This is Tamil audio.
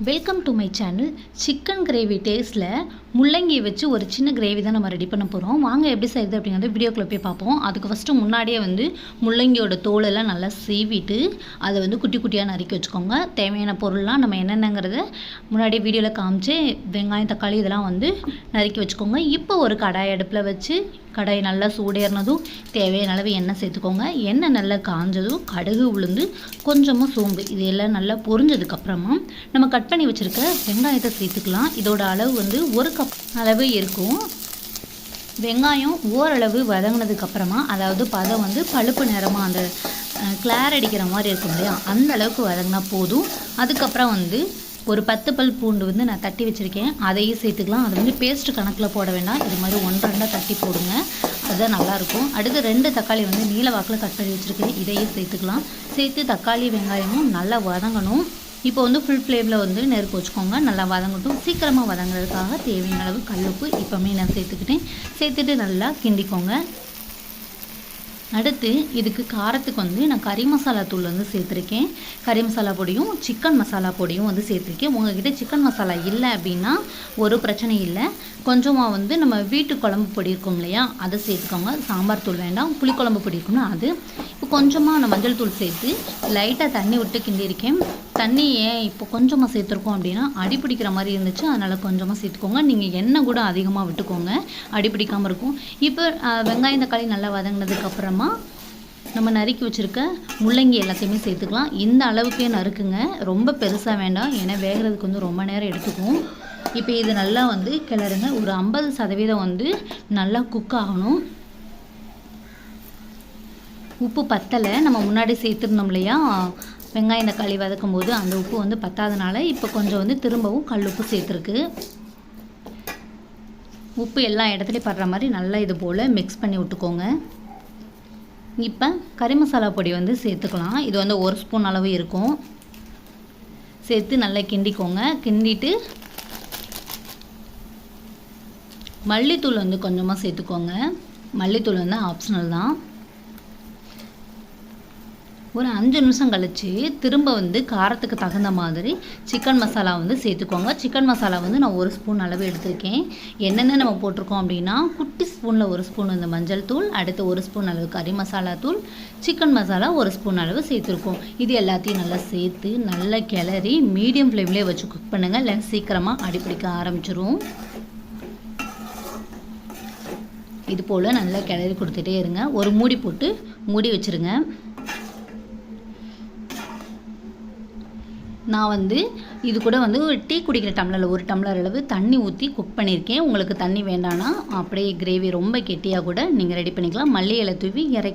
Welcome to my channel chicken gravy டேஸ்ட்டில் முள்ளங்கி வச்சு ஒரு சின்ன கிரேவி தான் நம்ம ரெடி பண்ண போகிறோம் வாங்க எப்படி செய்யுது அப்படிங்கிறத வீடியோக்குள்ளே போய் பார்ப்போம். அதுக்கு ஃபஸ்ட்டு முன்னாடியே வந்து முள்ளங்கியோட தோலெல்லாம் நல்லா சீவிட்டு அதை வந்து குட்டி குட்டியாக நறுக்கி வச்சுக்கோங்க. தேவையான பொருள்லாம் நம்ம என்னென்னங்கிறத முன்னாடியே வீடியோவில் காமிச்சு வெங்காயம் தக்காளி இதெல்லாம் வந்து நறுக்கி வச்சுக்கோங்க. இப்போ ஒரு கடாய் அடுப்பில் வச்சு கடாய் நல்லா சூடேறினதும் தேவையான அளவு எண்ணெய் சேர்த்துக்கோங்க. எண்ணெய் நல்லா காஞ்சதும் கடுகு உளுந்து கொஞ்சமாக சோம்பு இது எல்லாம் நல்லா பொரிஞ்சதுக்கப்புறமா நம்ம கட் பண்ணி வச்சுருக்க வெங்காயத்தை சேர்த்துக்கலாம். இதோட அளவு வந்து ஒரு கப் அளவு இருக்கும். வெங்காயம் ஓரளவு வதங்கினதுக்கப்புறமா அதாவது பதம் வந்து பழுப்பு நிறமாக அந்த கிளார் அடிக்கிற மாதிரி இருக்கும் இல்லையா? அந்த அளவுக்கு வதங்கினா போதும். அதுக்கப்புறம் வந்து ஒரு பத்து பல் பூண்டு வந்து நான் தட்டி வச்சுருக்கேன். அதையும் சேர்த்துக்கலாம். அது வந்து பேஸ்ட் கணக்கில் போட வேண்டாம். இது மாதிரி ஒன்று ரெண்டாக தட்டி போடுங்க. அதுதான் நல்லாயிருக்கும். அடுத்து ரெண்டு தக்காளி வந்து நீல வாக்கில் கட் பண்ணி வச்சுருக்கேன். இதையும் சேர்த்துக்கலாம். சேர்த்து தக்காளி வெங்காயமும் நல்லா வதங்கணும். இப்போ வந்து ஃபுல் ஃப்ளேமில் வந்து நெருப்பு வச்சுக்கோங்க. நல்லா வதங்கட்டும். சீக்கிரமாக வதங்குறதுக்காக தேவையான அளவு கல்லுப்பு இப்போவுமே நான் சேர்த்துக்கிட்டேன். சேர்த்துட்டு நல்லா கிண்டிக்கோங்க. அடுத்து இதுக்கு காரத்துக்கு வந்து நான் கறி மசாலா தூள் வந்து சேர்த்துருக்கேன். கறி மசாலா பொடியும் சிக்கன் மசாலா பொடியும் வந்து சேர்த்துருக்கேன். உங்ககிட்ட சிக்கன் மசாலா இல்லை அப்படின்னா ஒரு பிரச்சனை இல்லை. கொஞ்சமாக வந்து நம்ம வீட்டு குழம்பு பொடி இருக்கும் இல்லையா அதை சேர்த்துக்கோங்க. சாம்பார் தூள் வேண்டாம் புளிக்குழம்பு பொடி இருக்கும்னா அது. இப்போ கொஞ்சமாக நான் மஞ்சள் தூள் சேர்த்து லைட்டாக தண்ணி விட்டு கிண்டியிருக்கேன். தண்ணி ஏன் இப்போ கொஞ்சமாக சேர்த்துருக்கோம் அப்படின்னா அடி பிடிக்கிற மாதிரி இருந்துச்சு அதனால் கொஞ்சமாக சேர்த்துக்கோங்க. நீங்கள் எண்ணெய் கூட அதிகமாக விட்டுக்கோங்க அடி பிடிக்காமல் இருக்கும். இப்போ வெங்காயம் தக்காளி நல்லா வதங்கினதுக்கப்புறமா நம்ம நறுக்கி வச்சுருக்க முள்ளங்கி எல்லாத்தையுமே சேர்த்துக்கலாம். இந்த அளவுக்கே நறுக்குங்க. ரொம்ப பெருசாக வேண்டாம். ஏன்னா வேகிறதுக்கு வந்து ரொம்ப நேரம் எடுத்துக்கும். இப்போ இது நல்லா வந்து கிளறுங்க. ஒரு ஐம்பது சதவீதம் வந்து நல்லா குக் ஆகணும். உப்பு பத்தலை. நம்ம முன்னாடி சேர்த்துருந்தோம் இல்லையா? வெங்காயம் தக்காளி வதக்கும் போது அந்த உப்பு வந்து பத்தாதனால இப்போ கொஞ்சம் வந்து திரும்பவும் கல் உப்பு சேர்த்துருக்கு. உப்பு எல்லா இடத்துலையும் படுற மாதிரி நல்லா இது போல் மிக்ஸ் பண்ணி விட்டுக்கோங்க. இப்போ கறி மசாலா பொடி வந்து சேர்த்துக்கலாம். இது வந்து ஒரு ஸ்பூன் அளவு இருக்கும். சேர்த்து நல்லா கிண்டிக்கோங்க. கிண்டிட்டு மல்லித்தூள் வந்து கொஞ்சமாக சேர்த்துக்கோங்க. மல்லித்தூள் வந்து ஆப்ஷனல் தான். ஒரு அஞ்சு நிமிஷம் கழித்து திரும்ப வந்து காரத்துக்கு தகுந்த மாதிரி சிக்கன் மசாலா வந்து சேர்த்துக்கோங்க. சிக்கன் மசாலா வந்து நான் ஒரு ஸ்பூன் அளவு எடுத்திருக்கேன். என்னென்ன நம்ம போட்டிருக்கோம் அப்படின்னா குட்டி ஸ்பூனில் ஒரு ஸ்பூன் வந்து மஞ்சள் தூள் அடுத்து ஒரு ஸ்பூன் அளவு கறி மசாலா தூள் சிக்கன் மசாலா ஒரு ஸ்பூன் அளவு சேர்த்துருக்கோம். இது எல்லாத்தையும் நல்லா சேர்த்து நல்லா கிளறி மீடியம் ஃப்ளேம்லேயே வச்சு குக் பண்ணுங்கள் இல்லை சீக்கிரமாக அடிப்பிடிக்க ஆரம்பிச்சிரும். இது போல் நல்லா கிளறி கொடுத்துட்டே இருங்க. ஒரு மூடி போட்டு மூடி வச்சுருங்க. நான் வந்து இது கூட வந்து ஒரு டீ குடிக்கிற டம்ளரில் ஒரு டம்ளர் அளவு தண்ணி ஊற்றி குக் பண்ணியிருக்கேன். உங்களுக்கு தண்ணி வேண்டான்னா அப்படியே கிரேவி ரொம்ப கெட்டியாக கூட நீங்கள் ரெடி பண்ணிக்கலாம். மல்லி இலை தூவி இறக்கி